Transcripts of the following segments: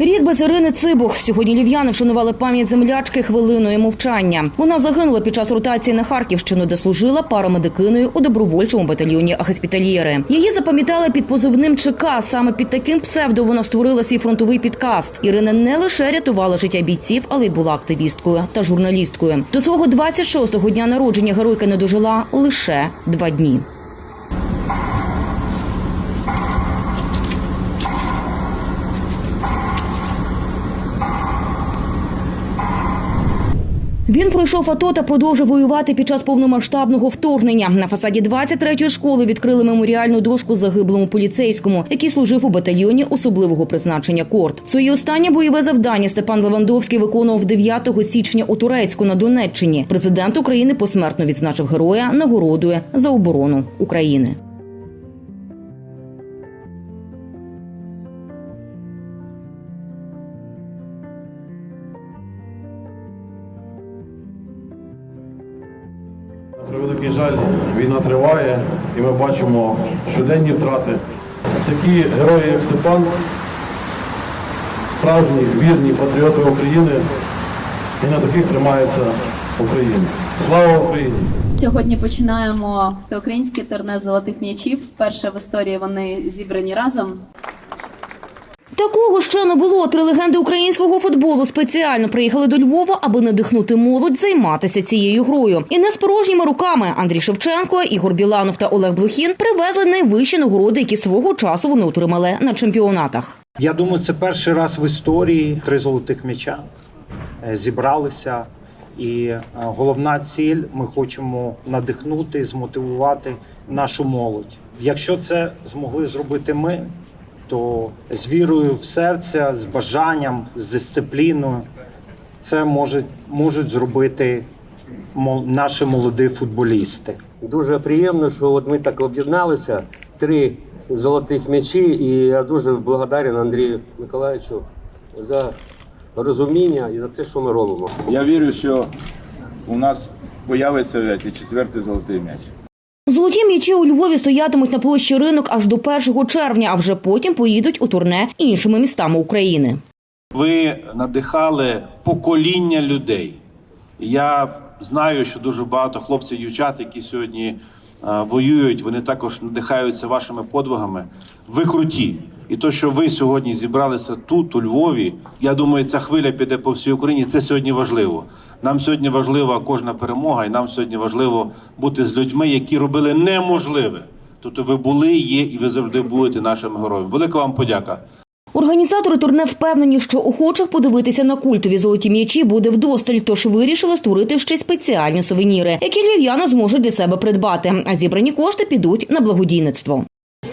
Рік без Ірини Цибух. Сьогодні львів'яни вшанували пам'ять землячки хвилиною мовчання. Вона загинула під час ротації на Харківщину, де служила парамедикиною у добровольчому батальйоні Ахеспітальєри. Її запам'ятали під позивним ЧК. Саме під таким псевдо вона створила свій фронтовий підкаст. Ірина не лише рятувала життя бійців, але й була активісткою та журналісткою. До свого 26-го дня народження геройка не дожила лише два дні. Він пройшов АТО та продовжив воювати під час повномасштабного вторгнення. На фасаді 23-ї школи відкрили меморіальну дошку загиблому поліцейському, який служив у батальйоні особливого призначення Корт. Своє останнє бойове завдання Степан Левандовський виконував 9 січня у Турецьку на Донеччині. Президент України посмертно відзначив героя нагородою за оборону України. Превеликий жаль, війна триває, і ми бачимо щоденні втрати. Такі герої, як Степан, справжні вірні патріоти України, і на таких тримається Україна. Слава Україні! Сьогодні починаємо всеукраїнське турне золотих м'ячів. Перше в історії вони зібрані разом. Такого ще не було. Три легенди українського футболу спеціально приїхали до Львова, аби надихнути молодь займатися цією грою. І не з порожніми руками Андрій Шевченко, Ігор Біланов та Олег Блохін привезли найвищі нагороди, які свого часу вони отримали на чемпіонатах. Я думаю, це перший раз в історії три золотих м'яча е, зібралися. І е, головна ціль ми хочемо надихнути, змотивувати нашу молодь. Якщо це змогли зробити ми, то з вірою в серце, з бажанням, з дисципліною, це можуть, можуть зробити наші молоді футболісти. Дуже приємно, що от ми так об'єдналися. Три золотих м'ячі, і я дуже благодарен Андрію Миколаївичу за розуміння і за те, що ми робимо. Я вірю, що у нас появиться і четвертий золотий м'яч. Золоті м'ячі у Львові стоятимуть на площі ринок аж до 1 червня, а вже потім поїдуть у турне іншими містами України. Ви надихали покоління людей. Я знаю, що дуже багато хлопців і дівчат, які сьогодні е, воюють, вони також надихаються вашими подвигами. Ви круті. І то, що ви сьогодні зібралися тут, у Львові, я думаю, ця хвиля піде по всій Україні. Це сьогодні важливо. Нам сьогодні важлива кожна перемога, і нам сьогодні важливо бути з людьми, які робили неможливе. Тобто ви були, є і ви завжди будете нашими героями. Велика вам подяка. Організатори турне впевнені, що охочих подивитися на культові золоті м'ячі буде вдосталь, тож вирішили створити ще спеціальні сувеніри, які львів'яни зможуть для себе придбати. А зібрані кошти підуть на благодійництво.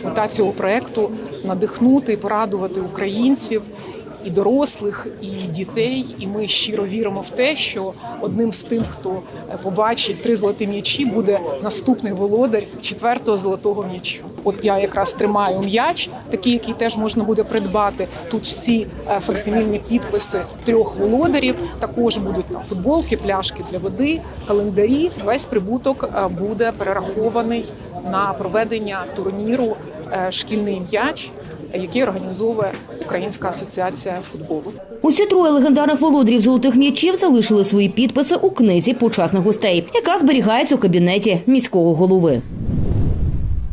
Мета цього проекту надихнути і порадувати українців і дорослих, і дітей. І ми щиро віримо в те, що одним з тим, хто е, побачить три золоті м'ячі, буде наступний володар четвертого золотого м'ячу. От я якраз тримаю м'яч, такий, який теж можна буде придбати. Тут всі е, факсимільні підписи трьох володарів. Також будуть там футболки, пляшки для води, календарі. Весь прибуток е, буде перерахований на проведення турніру шкільний м'яч, який організовує Українська асоціація футболу. Усі троє легендарних володарів золотих м'ячів залишили свої підписи у книзі почесних гостей, яка зберігається у кабінеті міського голови.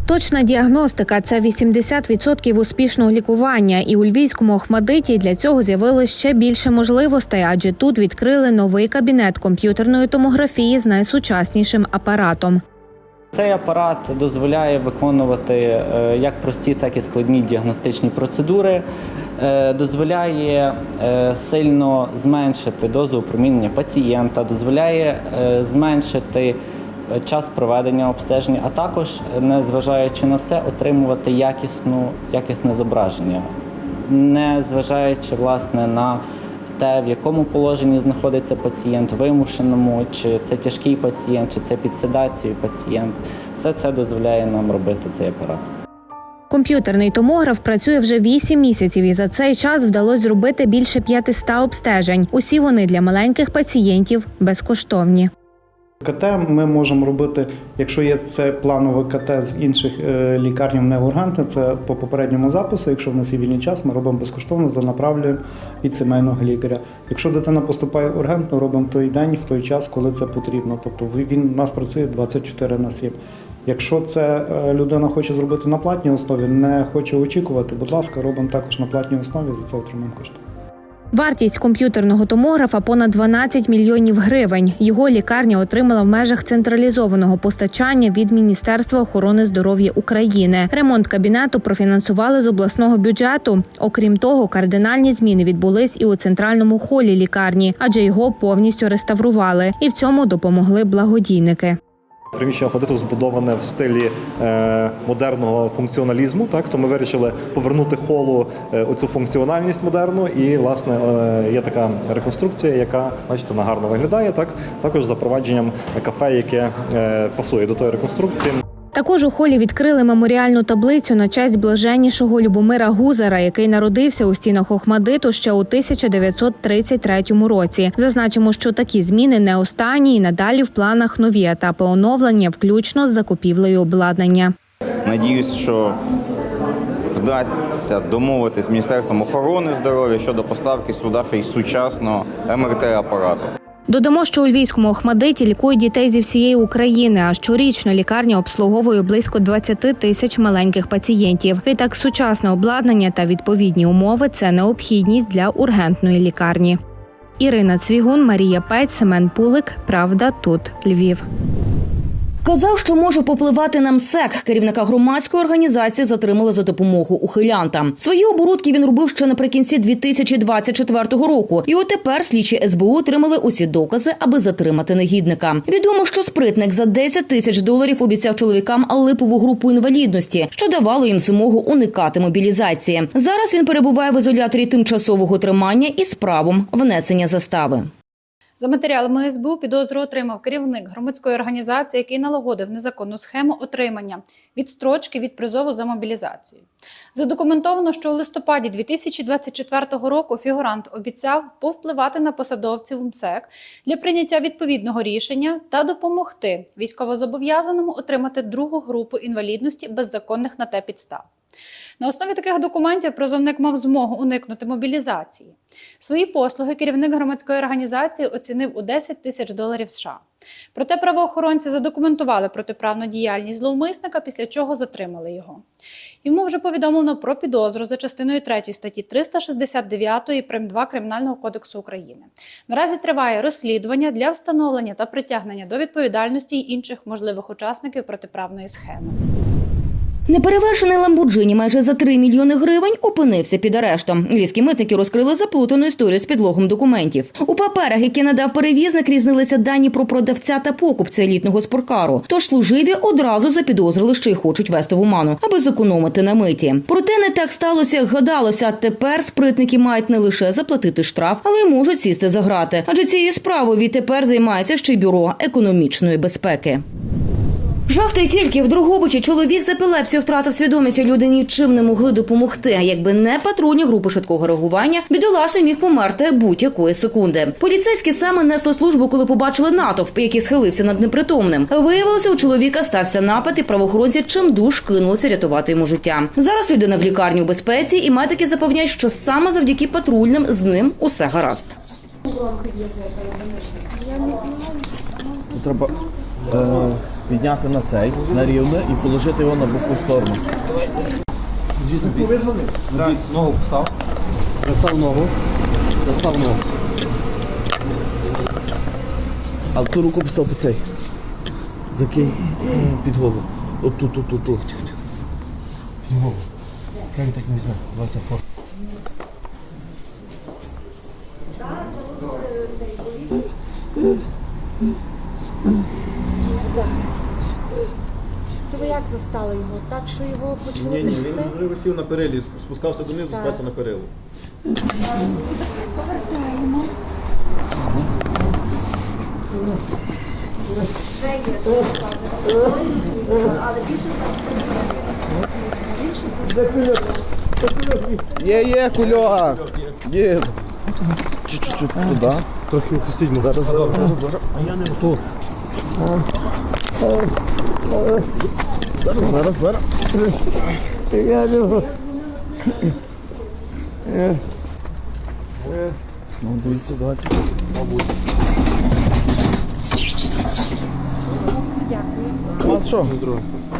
Точна діагностика це 80% успішного лікування. І у львівському Охмадиті для цього з'явилось ще більше можливостей, адже тут відкрили новий кабінет комп'ютерної томографії з найсучаснішим апаратом. Цей апарат дозволяє виконувати е, як прості, так і складні діагностичні процедури, е, дозволяє е, сильно зменшити дозу опромінення пацієнта, дозволяє зменшити час проведення обстеження, а також, незважаючи на все, отримувати якісну, якісне зображення, не зважаючи власне на те, в якому положенні знаходиться пацієнт, вимушеному, чи це тяжкий пацієнт, чи це під седацією пацієнт. Все це дозволяє нам робити цей апарат. Комп'ютерний томограф працює вже 8 місяців, і за цей час вдалося зробити більше 500 обстежень. Усі вони для маленьких пацієнтів безкоштовні. КТ ми можемо робити, якщо є це планове КТ з інших е, лікарнів не ургентне, це по попередньому запису. Якщо в нас є вільний час, ми робимо безкоштовно, занаправлюємо від сімейного лікаря. Якщо дитина поступає ургентно, робимо той день, в той час, коли це потрібно. Тобто він у нас працює 24 на 7. Якщо це е, людина хоче зробити на платній основі, не хоче очікувати, будь ласка, робимо також на платній основі, за це отримаємо кошти. Вартість комп'ютерного томографа понад 12 мільйонів гривень. Його лікарня отримала в межах централізованого постачання від Міністерства охорони здоров'я України. Ремонт кабінету профінансували з обласного бюджету. Окрім того, кардинальні зміни відбулись і у центральному холі лікарні, адже його повністю реставрували. І в цьому допомогли благодійники. Приміщення ходиту збудоване в стилі е, модерного функціоналізму. Так, то ми вирішили повернути холу е, оцю функціональність модерну. І власне е, є така реконструкція, яка бачите, вона гарно виглядає. Так, також запровадженням кафе, яке е, пасує до тої реконструкції. Також у холі відкрили меморіальну таблицю на честь блаженнішого Любомира Гузара, який народився у стінах Охмадиту ще у 1933 році. Зазначимо, що такі зміни не останні і надалі в планах нові етапи оновлення, включно з закупівлею обладнання. Надіюсь, що вдасться домовитися з Міністерством охорони здоров'я щодо поставки сюди ще й сучасного МРТ-апарату. Додамо, що у львівському Охмадиті лікують дітей зі всієї України. А щорічно лікарня обслуговує близько 20 тисяч маленьких пацієнтів. Відтак, сучасне обладнання та відповідні умови це необхідність для ургентної лікарні. Ірина Цвігун, Марія Пець, Семен Пулик. Правда, тут Львів. Казав, що може попливати на МСЕК. Керівника громадської організації затримали за допомогу ухилянтам. Свої оборудки він робив ще наприкінці 2024 року. І от тепер слідчі СБУ отримали усі докази, аби затримати негідника. Відомо, що спритник за 10 тисяч доларів обіцяв чоловікам липову групу інвалідності, що давало їм змогу уникати мобілізації. Зараз він перебуває в ізоляторі тимчасового тримання із правом внесення застави. За матеріалами СБУ підозру отримав керівник громадської організації, який налагодив незаконну схему отримання відстрочки від призову за мобілізацію. Задокументовано, що у листопаді 2024 року фігурант обіцяв повпливати на посадовців МСЕК для прийняття відповідного рішення та допомогти військовозобов'язаному отримати другу групу інвалідності без законних на те підстав. На основі таких документів призовник мав змогу уникнути мобілізації. Свої послуги керівник громадської організації оцінив у 10 тисяч доларів США. Проте правоохоронці задокументували протиправну діяльність зловмисника, після чого затримали його. Йому вже повідомлено про підозру за частиною 3 статті 369 прим. 2 Кримінального кодексу України. Наразі триває розслідування для встановлення та притягнення до відповідальності й інших можливих учасників протиправної схеми. Неперевершений Ламборджині майже за 3 мільйони гривень опинився під арештом. Львівські митники розкрили заплутану історію з підлогом документів. У паперах, які надав перевізник, різнилися дані про продавця та покупця елітного спорткару. Тож служиві одразу запідозрили, що й хочуть вести в оману, аби зекономити на миті. Проте не так сталося, як гадалося. Тепер спритники мають не лише заплатити штраф, але й можуть сісти за грати. Адже цією справою відтепер займається ще й бюро економічної безпеки. Жах та й тільки в Другобичі чоловік з епілепсією втратив свідомість, а люди нічим не могли допомогти. Якби не патрульні групи швидкого реагування, бідолашний міг померти будь-якої секунди. Поліцейські саме несли службу, коли побачили натовп, який схилився над непритомним. Виявилося, у чоловіка стався напад, і правоохоронці чимдуж кинулися рятувати йому життя. Зараз людина в лікарні у безпеці, і медики запевняють, що саме завдяки патрульним з ним усе гаразд. Треба підняти на цей, на рівне і положити його на боку сторону. Ногу постав. Застав ногу. Застав ногу. А ту руку постав по цей. Закинь е, під голову. От тут, тут, тут, тут. Під голову. Він так не візьме? Давайте фор. То ви як застали його? Так, що його почали Ні, ні, трясти? він вже висів на перилі, спускався донизу, Так. спався на перилу. Повертаємо. Є, є, кульога. Є. Чуть-чуть туди. Трохи опустіть, зараз, зараз, зараз, зараз. А я не тут. Зараз, зараз, зараз. Я його. Ну, дивіться, давайте. Мабуть. У вас що?